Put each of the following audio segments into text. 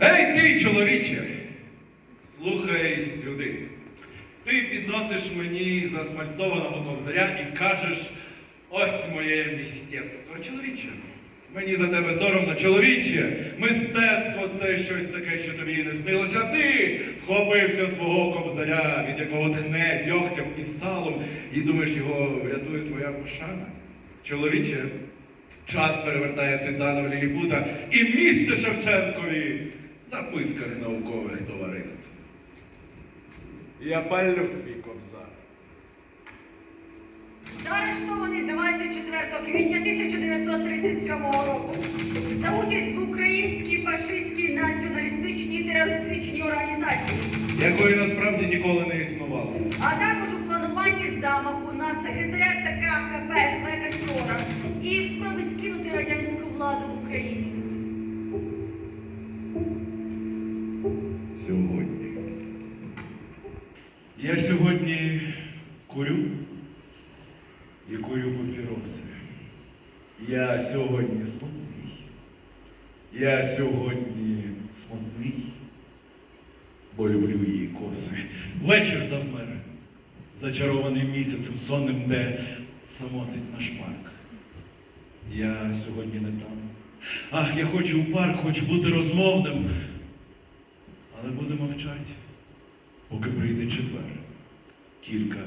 Ей, ти, чоловіче, слухай сюди. Ти підносиш мені засмальцованого кобзаря і кажеш, ось моє мистецтво. Чоловіче, мені за тебе соромно, чоловіче. Мистецтво це щось таке, що тобі і не снилося. Ти вхопився свого кобзаря, від якого тхне дьогтям і салом, і думаєш, його врятує твоя пошана. Чоловіче, час перевертає титанові ліліпута і місце Шевченкові записках наукових товариств. Я палю свій кобзар. Заарештований 24 квітня 1937 року за участь в українській фашистській націоналістичній терористичній організації, якої насправді ніколи не існувало. а також у плануванні замаху на секретаря ЦК КП СВ Касіора і в спробі скинути радянську владу в Україні. Сьогодні. Я сьогодні курю і курю папіроси. Я сьогодні смутний. Я сьогодні смутний, бо люблю її коси. Вечір завмер, зачарований місяцем сонним, де самотить наш парк. Я сьогодні не там. Ах, я хочу у парк, хочу бути розмовним. Мовчать, поки прийде четвер. Кілька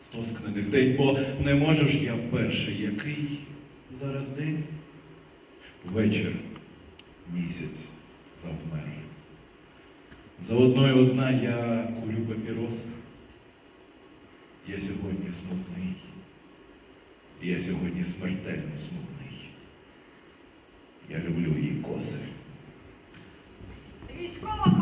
стоскнених день, бо не можеш я перший, який зараз день. Вечір, місяць завмер. За одною одна я курю папіроси. Я сьогодні смутний. Я сьогодні смертельно смутний. Я люблю її коси. Військова